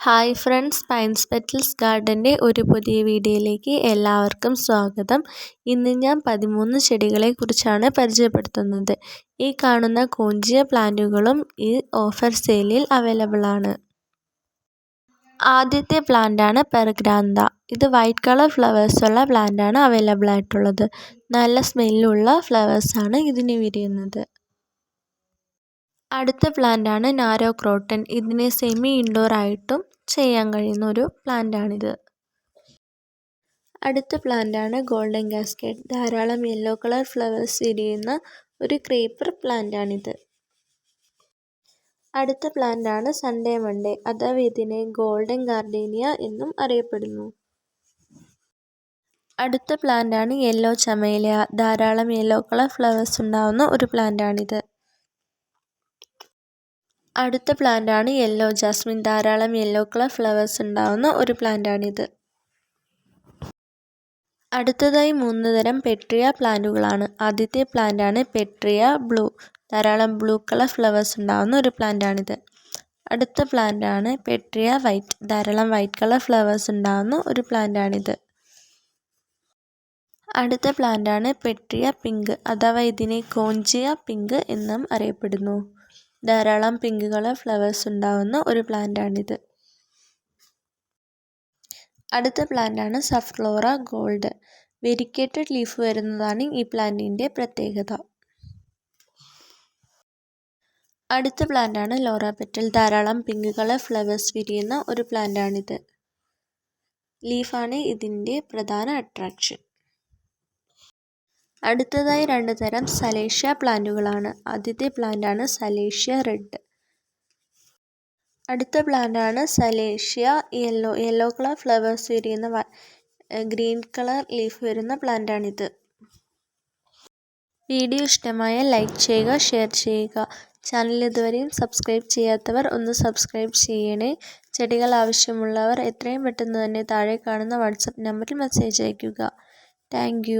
Hi friends pines petals ഗാർഡന്റെ ഒരു പുതിയ വീഡിയോയിലേക്ക് എല്ലാവർക്കും സ്വാഗതം. ഇന്ന് ഞാൻ പതിമൂന്ന് ചെടികളെക്കുറിച്ചാണ് പരിചയപ്പെടുത്തുന്നത്. ഈ കാണുന്ന കോഞ്ചിയ പ്ലാന്റുകളും ഈ ഓഫർ സെയിലിൽ അവൈലബിൾ ആണ്. ആദ്യത്തെ പ്ലാന്റാണ് പെർഗ്രാന്ത. ഇത് വൈറ്റ് കളർ ഫ്ലവേഴ്സുള്ള പ്ലാന്റാണ് അവൈലബിൾ ആയിട്ടുള്ളത്. നല്ല സ്മെല്ലുള്ള ഫ്ലവേഴ്സാണ് ഇതിന് വിരിയുന്നത്. അടുത്ത പ്ലാന്റാണ് നാരോ ക്രോട്ടൺ ഇതിനെ സെമി ഇൻഡോർ ആയിട്ടും ചെയ്യാൻ കഴിയുന്ന ഒരു പ്ലാന്റാണിത്. അടുത്ത പ്ലാന്റാണ് ഗോൾഡൻ ഗാസ്കേറ്റ് ധാരാളം യെല്ലോ കളർ ഫ്ലവേഴ്സ് വിരിയുന്ന ഒരു ക്രീപ്പർ പ്ലാന്റാണിത്. അടുത്ത പ്ലാന്റാണ് സൺഡേ മൺഡേ. അഥവാ ഇതിനെ ഗോൾഡൻ ഗാർഡേനിയ എന്നും അറിയപ്പെടുന്നു. അടുത്ത പ്ലാന്റാണ് യെല്ലോ ചമേലിയ ധാരാളം യെല്ലോ കളർ ഫ്ലവേഴ്സ് ഉണ്ടാവുന്ന ഒരു പ്ലാന്റാണിത്. അടുത്ത പ്ലാന്റാണ് യെല്ലോ. ജാസ്മിൻ ധാരാളം യെല്ലോ കളർ ഫ്ലവേഴ്സ് ഉണ്ടാവുന്ന ഒരു പ്ലാന്റാണിത്. അടുത്തതായി മൂന്ന് തരം പെട്രിയ പ്ലാന്റുകളാണ്. ആദ്യത്തെ പ്ലാന്റാണ് പെട്രിയ ബ്ലൂ. ധാരാളം ബ്ലൂ കളർ ഫ്ലവേഴ്സ് ഉണ്ടാവുന്ന ഒരു പ്ലാന്റാണിത്. അടുത്ത പ്ലാന്റാണ് പെട്രിയ വൈറ്റ്. ധാരാളം വൈറ്റ് കളർ ഫ്ലവേഴ്സ് ഉണ്ടാവുന്ന ഒരു പ്ലാന്റാണിത്. അടുത്ത പ്ലാന്റാണ് പെട്രിയ പിങ്ക്. അഥവാ ഇതിനെ കോഞ്ചിയ പിങ്ക് എന്നും അറിയപ്പെടുന്നു. ധാരാളം പിങ്ക് കളർ ഫ്ലവേഴ്സ് ഉണ്ടാവുന്ന ഒരു പ്ലാന്റാണിത്. അടുത്ത പ്ലാന്റ് പ്ലാന്റാണ് സഫ്ലോറ ഗോൾഡ്. വെരിക്കേറ്റഡ് ലീഫ് വരുന്നതാണ് ഈ പ്ലാന്റിന്റെ പ്രത്യേകത. അടുത്ത പ്ലാന്റ് ആണ് ലോറ പെറ്റൽ. ധാരാളം പിങ്ക് കളർ ഫ്ലവേഴ്സ് വിരിയുന്ന ഒരു പ്ലാന്റാണിത്. ലീഫാണ് ഇതിന്റെ പ്രധാന അട്രാക്ഷൻ. അടുത്തതായി രണ്ട് തരം സലേഷ്യ പ്ലാന്റുകളാണ്. ആദ്യത്തെ പ്ലാന്റാണ് സലേഷ്യ റെഡ്. അടുത്ത പ്ലാന്റാണ് celosia yellow. Yellow colour flowers വിരിയുന്ന ഗ്രീൻ കളർ ലീഫ് വരുന്ന പ്ലാന്റാണിത്. വീഡിയോ ഇഷ്ടമായ ലൈക്ക് ചെയ്യുക ഷെയർ ചെയ്യുക. ചാനൽ ഇതുവരെയും സബ്സ്ക്രൈബ് ചെയ്യാത്തവർ ഒന്ന് സബ്സ്ക്രൈബ് ചെയ്യണേ. ചെടികൾ ആവശ്യമുള്ളവർ എത്രയും പെട്ടെന്ന് തന്നെ താഴെ കാണുന്ന വാട്സപ്പ് നമ്പറിൽ മെസ്സേജ് അയയ്ക്കുക. താങ്ക്